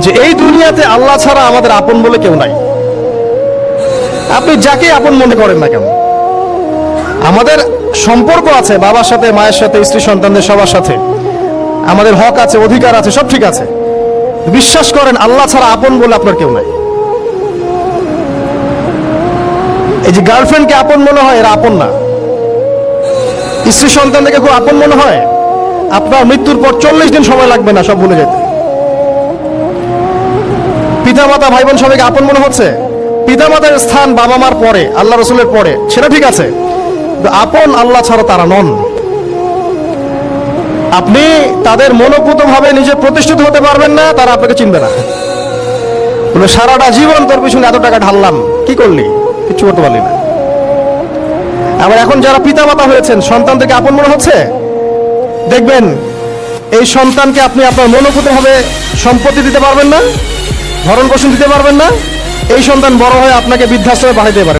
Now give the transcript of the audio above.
যে এই দুনিয়াতে আল্লাহ ছাড়া আমাদের আপন বলে কেউ নাই। আপনি যাকে আপন মনে করেন না কেন? আমাদের সম্পর্ক আছে, বাবার সাথে, মায়ের সাথে, স্ত্রী সন্তানদের সবার সাথে। আমাদের হক আছে, অধিকার আছে, সব ঠিক আছে। বিশ্বাস করেন, আল্লাহ ছাড়া আপন বলে আপনার কেউ নাই। এই যে গার্লফ্রেন্ডকে আপন মনে হয়, এরা আপন না। স্ত্রী সন্তান থেকে খুব আপন মনে হয়। আপনার মৃত্যুর পর চল্লিশ দিন সময় লাগবে না, সব ভুলে যেতে পিতা মাতা ভাই বোন সবাইকে আপন মনে হচ্ছে? পিতা মাতার স্থান বাবা মার পরে, আল্লাহ রসুলের পরে, সেটা ঠিক আছে। আপন আল্লাহ ছাড়া তারা নন। আপনি তাদের মনোপুত ভাবে নিজে প্রতিষ্ঠিত হতে পারবেন না, তারা আপনাকে চিনবে না। সারাটা জীবন তোর পিছনে এত টাকা ঢাললাম, কি করলি? কিছু করতে পারলি না। আবার এখন যারা পিতামাতা হয়েছেন, সন্তান থেকে আপন মনে হচ্ছে? দেখবেন, এই সন্তানকে আপনি আপনার মনোপুত ভাবে সম্পত্তি দিতে পারবেন না ভরণ পোষণ দিতে পারবেন না। এই সন্তান বড় হয়ে আপনাকে বৃদ্ধাশ্রমে বাড়িতে পারে।